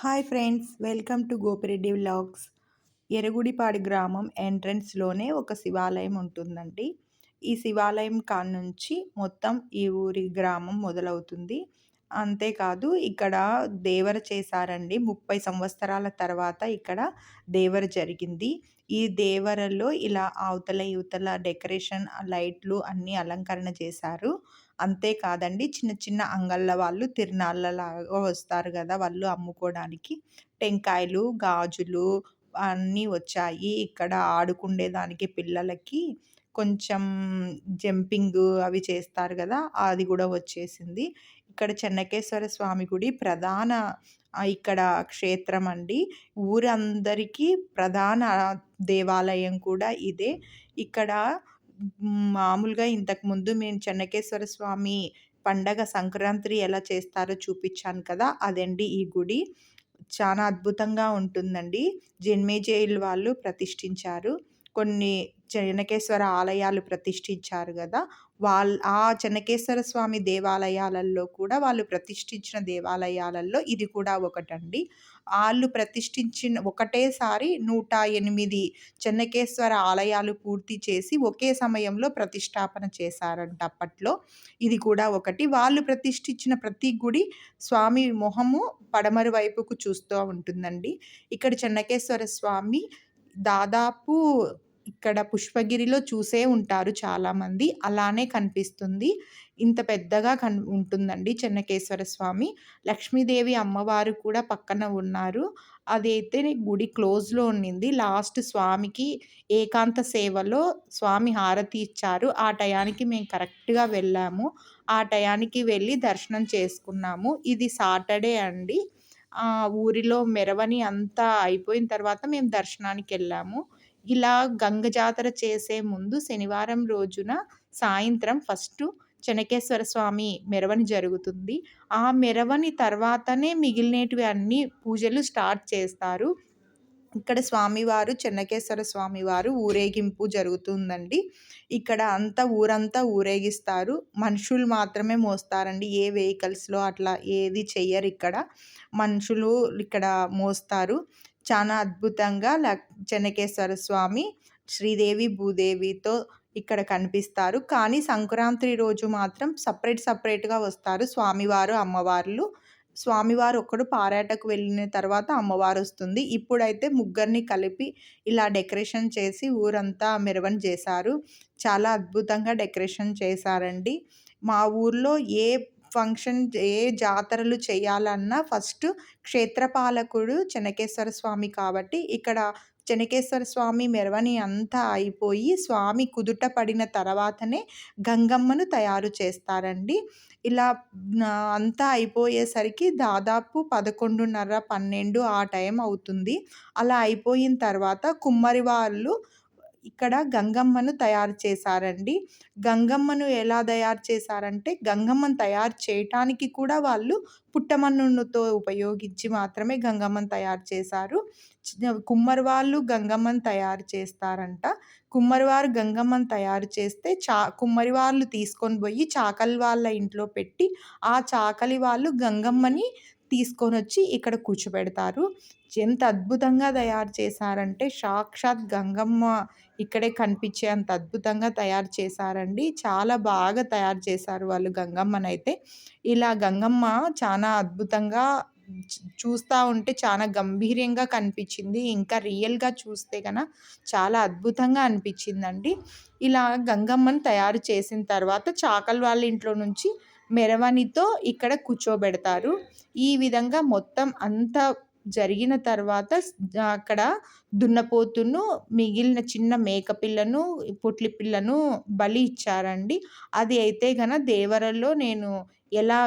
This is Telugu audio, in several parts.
Hi friends welcome to Gopireddy vlogs. Eragudipadi గ్రామం ఎంట్రన్స్లోనే ఒక శివాలయం ఉంటుందండి. ఈ శివాలయం నుంచి మొత్తం ఈ ఊరి గ్రామం మొదలవుతుంది. అంతేకాదు ఇక్కడ దేవర చేశారండి. ముప్పై సంవత్సరాల తర్వాత ఇక్కడ దేవర జరిగింది. ఈ దేవరలో ఇలా అవతల యువతల డెకరేషన్ లైట్లు అన్నీ అలంకరణ చేశారు. అంతేకాదండి చిన్న చిన్న అంగళ్ళ వాళ్ళు తిరునాళ్ళలాగా వస్తారు కదా వాళ్ళు అమ్ముకోవడానికి టెంకాయలు గాజులు అన్నీ వచ్చాయి. ఇక్కడ ఆడుకుండేదానికి పిల్లలకి కొంచెం జంపింగ్ అవి చేస్తారు కదా అది కూడా వచ్చేసింది. ఇక్కడ చెన్నకేశ్వర స్వామి గుడి ప్రధాన ఇక్కడ క్షేత్రం అండి. ఊరందరికీ ప్రధాన దేవాలయం కూడా ఇదే. ఇక్కడ మామూలుగా ఇంతకుముందు మేము చెన్నకేశ్వర స్వామి పండగ సంక్రాంతి ఎలా చేస్తారో చూపించాను కదా అదండి ఈ గుడి. చాలా అద్భుతంగా ఉంటుందండి. జన్మేజయులు వాళ్ళు ప్రతిష్ఠించారు. కొన్ని చెన్నకేశ్వర ఆలయాలు ప్రతిష్ఠించారు కదా వాళ్ళ ఆ చెన్నకేశ్వర స్వామి దేవాలయాలలో కూడా వాళ్ళు ప్రతిష్ఠించిన దేవాలయాలలో ఇది కూడా ఒకటండి. వాళ్ళు ప్రతిష్ఠించిన ఒకటేసారి నూట ఎనిమిది చెన్నకేశ్వర ఆలయాలు పూర్తి చేసి ఒకే సమయంలో ప్రతిష్టాపన చేశారంట అప్పట్లో. ఇది కూడా ఒకటి. వాళ్ళు ప్రతిష్ఠించిన ప్రతి గుడి స్వామి మొహము పడమరు వైపుకు చూస్తూ ఉంటుందండి. ఇక్కడ చెన్నకేశ్వర స్వామి దాదాపు ఇక్కడ పుష్పగిరిలో చూసే ఉంటారు చాలామంది. అలానే కనిపిస్తుంది. ఇంత పెద్దగా కన్ ఉంటుందండి చెన్నకేశ్వర స్వామి. లక్ష్మీదేవి అమ్మవారు కూడా పక్కన ఉన్నారు. అదైతే గుడి క్లోజ్లో ఉండింది లాస్ట్ స్వామికి ఏకాంత సేవలో స్వామి హారతి ఇచ్చారు. ఆ టయానికి మేము కరెక్ట్గా వెళ్ళాము. ఆ టయానికి వెళ్ళి దర్శనం చేసుకున్నాము. ఇది సాటర్డే అండి. ఊరిలో మెరవని అంతా అయిపోయిన తర్వాత మేము దర్శనానికి వెళ్ళాము. ఇలా గంగ జాతర చేసే ముందు శనివారం రోజున సాయంత్రం ఫస్ట్ చెనకేశ్వర స్వామి మెరవని జరుగుతుంది. ఆ మెరవని తర్వాతనే మిగిలినటివి అన్ని పూజలు స్టార్ట్ చేస్తారు. ఇక్కడ స్వామివారు చెన్నకేశ్వర స్వామివారు ఊరేగింపు జరుగుతుందండి. ఇక్కడ అంతా ఊరంతా ఊరేగిస్తారు. మనుషులు మాత్రమే మోస్తారండి. ఏ వెహికల్స్లో అట్లా ఏది చెయ్యరు ఇక్కడ. మనుషులు ఇక్కడ మోస్తారు. చాలా అద్భుతంగా చెన్నకేశ్వర స్వామి శ్రీదేవి భూదేవితో ఇక్కడ కనిపిస్తారు. కానీ సంక్రాంతి రోజు మాత్రం సపరేట్ సపరేట్గా వస్తారు. స్వామివారు అమ్మవార్లు. స్వామివారు ఒక్కడు పారాటకు వెళ్ళిన తర్వాత అమ్మవారు వస్తుంది. ఇప్పుడైతే ముగ్గురిని కలిపి ఇలా డెకరేషన్ చేసి ఊరంతా మెరవని చేశారు. చాలా అద్భుతంగా డెకరేషన్ చేశారండి. మా ఊర్లో ఏ ఫంక్షన్ ఏ జాతరలు చేయాలన్నా ఫస్ట్ క్షేత్రపాలకుడు చెనకేశ్వర స్వామి కాబట్టి ఇక్కడ చెనకేశ్వర స్వామి మెరవని అంతా అయిపోయి స్వామి కుదుట పడిన తర్వాతనే గంగమ్మను తయారు చేస్తారండి. ఇలా అంతా అయిపోయేసరికి దాదాపు పదకొండున్నర పన్నెండు ఆ టైం అవుతుంది. అలా అయిపోయిన తర్వాత కుమ్మరి వాళ్ళు ఇక్కడ గంగమ్మను తయారు చేశారండి. గంగమ్మను ఎలా తయారు చేశారంటే గంగమ్మను తయారు చేయటానికి కూడా వాళ్ళు పుట్టమన్నుతో ఉపయోగించి మాత్రమే గంగమ్మను తయారు చేశారు. కుమ్మరి వాళ్ళు గంగమ్మను తయారు చేస్తారంట. కుమ్మరివారు గంగమ్మను తయారు చేస్తే చా కుమ్మరి వాళ్ళు తీసుకొని పోయి చాకలి వాళ్ళ ఇంట్లో పెట్టి ఆ చాకలి వాళ్ళు గంగమ్మని తీసుకొని వచ్చి ఇక్కడ కూర్చోబెడతారు. ఎంత అద్భుతంగా తయారు చేశారంటే సాక్షాత్ గంగమ్మ ఇక్కడే కనిపించే అంత అద్భుతంగా తయారు చేశారండి. చాలా బాగా తయారు చేశారు వాళ్ళు గంగమ్మనైతే. ఇలా గంగమ్మ చాలా అద్భుతంగా చూస్తూ ఉంటే చాలా గంభీర్యంగా కనిపించింది. ఇంకా రియల్గా చూస్తే కనుక చాలా అద్భుతంగా అనిపించిందండి. ఇలా గంగమ్మను తయారు చేసిన తర్వాత చాకల్ వాళ్ళ ఇంట్లో నుంచి మెరవనితో ఇక్కడ కూర్చోబెడతారు. ఈ విధంగా మొత్తం అంతా జరిగిన తర్వాత అక్కడ దున్నపోతును మిగిలిన చిన్న మేకపిల్లను పుట్లి పిల్లను బలి ఇచ్చారండి. అది అయితే గన దేవరలో నేను ఎలా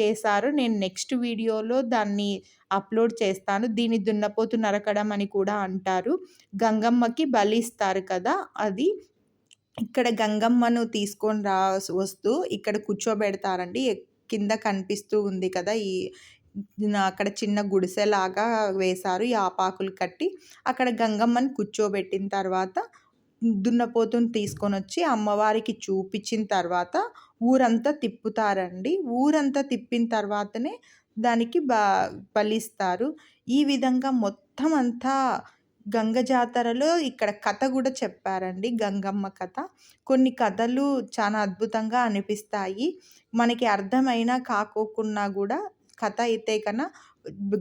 చేశారో నేను నెక్స్ట్ వీడియోలో దాన్ని అప్లోడ్ చేస్తాను. దీన్ని దున్నపోతు నరకడం అని కూడా అంటారు. గంగమ్మకి బలి ఇస్తారు కదా అది. ఇక్కడ గంగమ్మను తీసుకొని రా వస్తూ ఇక్కడ కూర్చోబెడతారండి. కింద కనిపిస్తూ ఉంది కదా ఈ అక్కడ చిన్న గుడిసెలాగా వేశారు. ఈ ఆపాకులు కట్టి అక్కడ గంగమ్మని కూర్చోబెట్టిన తర్వాత దున్నపోతుని తీసుకొని వచ్చి అమ్మవారికి చూపించిన తర్వాత ఊరంతా తిప్పుతారండి. ఊరంతా తిప్పిన తర్వాతనే దానికి బ బలిస్తారు. ఈ విధంగా మొత్తం అంతా గంగ జాతరలో ఇక్కడ కథ కూడా చెప్పారండి. గంగమ్మ కథ. కొన్ని కథలు చాలా అద్భుతంగా అనిపిస్తాయి. మనకి అర్థమైనా కాకోకున్నా కూడా కథ అయితే కన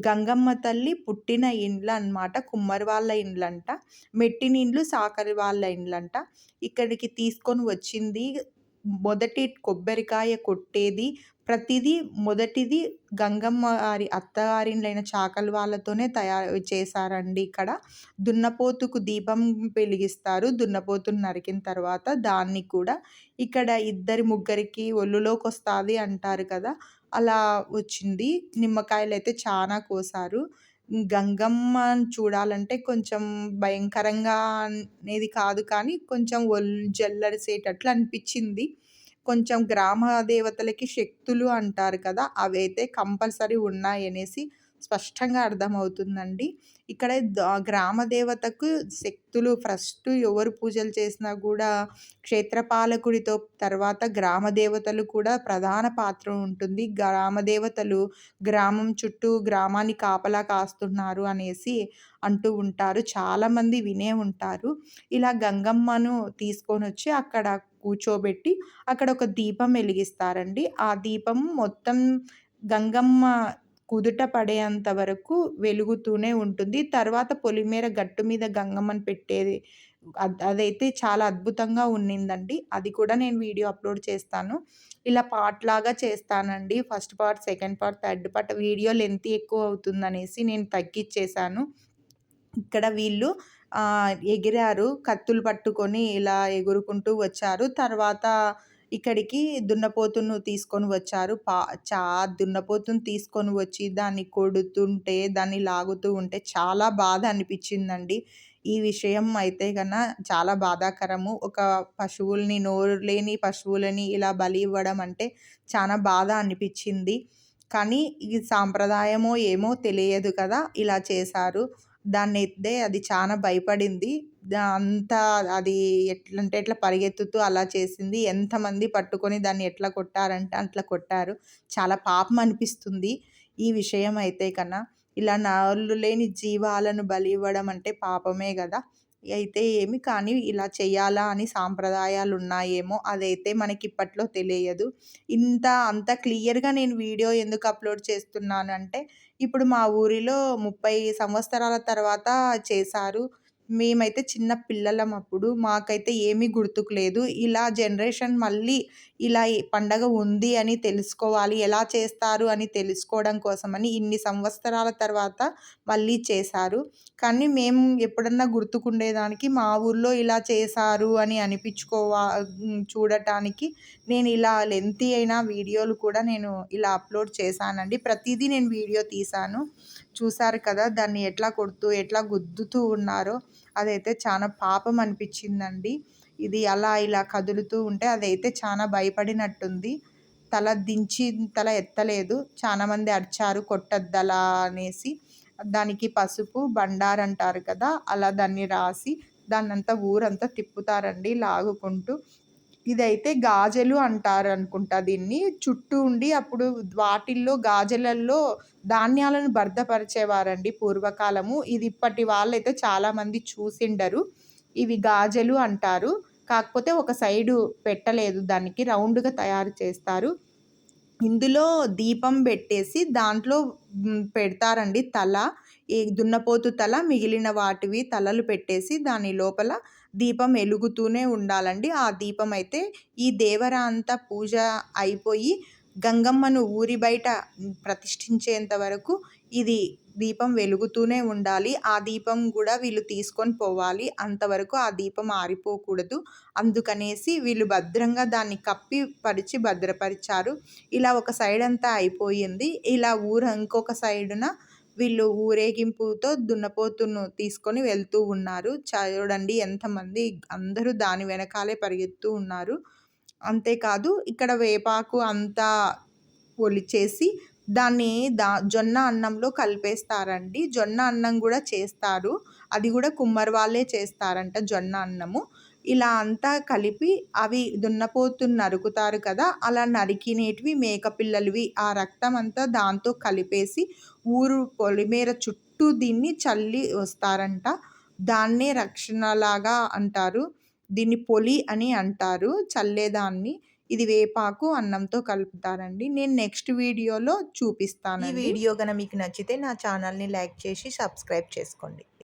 గంగమ్మ తల్లి పుట్టిన ఇండ్లనమాట. కుమ్మరి వాళ్ళ ఇండ్లంట. మెట్టినిండ్లు సాకరి వాళ్ళ ఇండ్లంట. ఇక్కడికి తీసుకొని వచ్చింది మొదటి కొబ్బరికాయ కొట్టేది ప్రతిదీ మొదటిది గంగమ్మ గారి అత్తగారిండ్లైన చాకలి వాళ్ళతోనే తయారు చేశారండి ఇక్కడ. దున్నపోతుకు దీపం వెలిగిస్తారు. దున్నపోతుని నరికిన తర్వాత దాన్ని కూడా ఇక్కడ ఇద్దరి ముగ్గురికి ఒళ్ళులోకొస్తాది అంటారు కదా! అలా వచ్చింది. నిమ్మకాయలు అయితే చాలా కోసారు. గంగమ్మని చూడాలంటే కొంచెం భయంకరంగా అనేది కాదు కానీ కొంచెం ఒళ్ళు జల్లరిసేటట్లు అనిపించింది కొంచెం గ్రామ దేవతలకి శక్తులు అంటారు కదా! అవైతే కంపల్సరీ ఉన్నాయనేసి స్పష్టంగా అర్థమవుతుందండి. ఇక్కడ గ్రామదేవతకు గ్రామ దేవతకు శక్తులు ఫస్ట్ ఎవరు పూజలు చేసినా కూడా క్షేత్రపాలకుడితో తర్వాత గ్రామ దేవతలు కూడా ప్రధాన పాత్ర ఉంటుంది. గ్రామదేవతలు గ్రామం చుట్టూ గ్రామాన్ని కాపలా కాస్తున్నారు అనేసి అంటూ ఉంటారు. చాలామంది వినే ఉంటారు. ఇలా గంగమ్మను తీసుకొని వచ్చి అక్కడ కూర్చోబెట్టి అక్కడ ఒక దీపం వెలిగిస్తారండి. ఆ దీపం మొత్తం గంగమ్మ కుదుట పడేంత వరకు వెలుగుతూనే ఉంటుంది. తర్వాత పొలిమేర గట్టు మీద గంగమ్మని పెట్టేది అదైతే చాలా అద్భుతంగా ఉన్నిందండి. అది కూడా నేను వీడియో అప్‌లోడ్ చేస్తాను. ఇలా పార్ట్‌లాగా చేస్తానండి. First part, second part, third part video length ఎక్కువ అవుతుందనేసి నేను తగ్గిచ్చేసాను ఇక్కడ వీళ్ళు ఎగిరారు. కత్తులు పట్టుకొని ఇలా ఎగురుకుంటూ వచ్చారు. తర్వాత ఇక్కడికి దున్నపోతును తీసుకొని వచ్చారు. పా చా దున్నపోతుని తీసుకొని వచ్చి దాన్ని కొడుతుంటే, దాన్ని లాగుతూ ఉంటే చాలా బాధ అనిపించిందండి ఈ విషయం అయితే కన్నా చాలా బాధాకరము. ఒక పశువుల్ని నోరు లేని పశువులని ఇలా బలి ఇవ్వడం అంటే చాలా బాధ అనిపించింది కానీ ఇది సాంప్రదాయమో ఏమో తెలియదు కదా! ఇలా చేశారు. దాన్ని ఎత్తే అది చాలా భయపడింది. దా అంతా అది ఎట్లంటే ఎట్లా పరిగెత్తుతూ అలా చేసింది. ఎంతమంది పట్టుకొని దాన్ని ఎట్లా కొట్టారంటే అట్లా కొట్టారు. చాలా పాపం అనిపిస్తుంది. ఈ విషయం అయితే కన్నా ఇలా నోళ్ళు లేని జీవాలను బలి ఇవ్వడం అంటే పాపమే కదా అయితే ఏమి కానీ ఇలా చేయాలా అని సాంప్రదాయాలు ఉన్నాయేమో అదైతే మనకిప్పట్లో తెలియదు. ఇంత అంత క్లియర్‌గా నేను వీడియో ఎందుకు అప్‌లోడ్ చేస్తున్నాను అంటే ఇప్పుడు మా ఊరిలో 30 సంవత్సరాల తర్వాత చేశారు. మేమైతే చిన్న పిల్లలం అప్పుడు. మాకైతే ఏమీ గుర్తుకు లేదు. ఇలా జనరేషన్ మళ్ళీ ఇలా పండగ ఉంది అని తెలుసుకోవాలి. ఎలా చేస్తారు అని తెలుసుకోవడం కోసమని ఇన్ని సంవత్సరాల తర్వాత మళ్ళీ చేశారు. కానీ మేము ఎప్పుడన్నా గుర్తుకుండేదానికి మా ఊర్లో ఇలా చేశారు అని అనిపించుకోవా చూడటానికి నేను ఇలా లెంతీ అయిన వీడియోలు కూడా నేను ఇలా అప్‌లోడ్ చేశానండి. ప్రతిదీ నేను వీడియో తీశాను. చూసారు కదా! దాన్ని ఎట్లా కొడుతూ, ఎట్లా గుద్దుతూ ఉన్నారో అదైతే చాలా పాపం అనిపించిందండి ఇది అలా ఇలా కదులుతూ ఉంటే అదైతే చాలా భయపడినట్టుంది. తల దించి తల ఎత్తలేదు. చాలామంది అరిచారు కొట్టద్దలా అనేసి. దానికి పసుపు, బండారంటారు కదా! అలా దాన్ని రాసి దాన్నంతా ఊరంతా తిప్పుతారండి లాగుకుంటూ. ఇదైతే అంటారు అనుకుంటా దీన్ని. చుట్టూ ఉండి అప్పుడు వాటిల్లో గాజలల్లో ధాన్యాలను భద్రపరిచేవారండి పూర్వకాలము. ఇది ఇప్పటి వాళ్ళైతే చాలామంది చూసిండరు. ఇవి గాజలు అంటారు. కాకపోతే ఒక సైడు పెట్టలేదు దానికి రౌండ్‌గా తయారు చేస్తారు. ఇందులో దీపం పెట్టేసి దాంట్లో పెడతారండి తల. ఈ దున్నపోతు తల, మిగిలిన వాటివి తలలు పెట్టేసి దాని లోపల దీపం వెలుగుతూనే ఉండాలండి. ఆ దీపం అయితే ఈ దేవర అంతా పూజ అయిపోయి గంగమ్మను ఊరి బయట ప్రతిష్ఠించేంత వరకు ఇది దీపం వెలుగుతూనే ఉండాలి. ఆ దీపం కూడా వీళ్ళు తీసుకొని పోవాలి. అంతవరకు ఆ దీపం ఆరిపోకూడదు. అందుకనేసి వీళ్ళు భద్రంగా దాన్ని కప్పి పరిచి భద్రపరిచారు. ఇలా ఒక సైడ్ అంతా అయిపోయింది. ఇలా ఊరు ఇంకొక సైడున వీళ్ళు ఊరేగింపుతో దున్నపోతును తీసుకొని వెళ్తూ ఉన్నారు. చూడండి ఎంతమంది అందరూ దాని వెనకాలే పరిగెత్తు ఉన్నారు. అంతేకాదు ఇక్కడ వేపాకు అంతా ఒలిచేసి దాన్ని దా జొన్న అన్నంలో కలిపేస్తారండి. జొన్న అన్నం కూడా చేస్తారు. అది కూడా కుమ్మరి వాళ్ళే చేస్తారంట జొన్న అన్నము. ఇలా అంతా కలిపి అవి దున్నపోతున్న నరుకుతారు కదా అలా నరికినేటివి మేకపిల్లలవి ఆ రక్తం అంతా దాంతో కలిపేసి ఊరు పొలిమేర చుట్టూ దీన్ని చల్లి వస్తారంట. దాన్నే రక్షణలాగా అంటారు. దీన్ని పొలి అని అంటారు. చల్లేదాన్ని. ఇది వేపాకు అన్నంతో కలుపుతారండి. నేను నెక్స్ట్ వీడియోలో చూపిస్తాను ఈ వీడియో కనుక మీకు నచ్చితే నా ఛానల్ని లైక్ చేసి సబ్స్క్రైబ్ చేసుకోండి.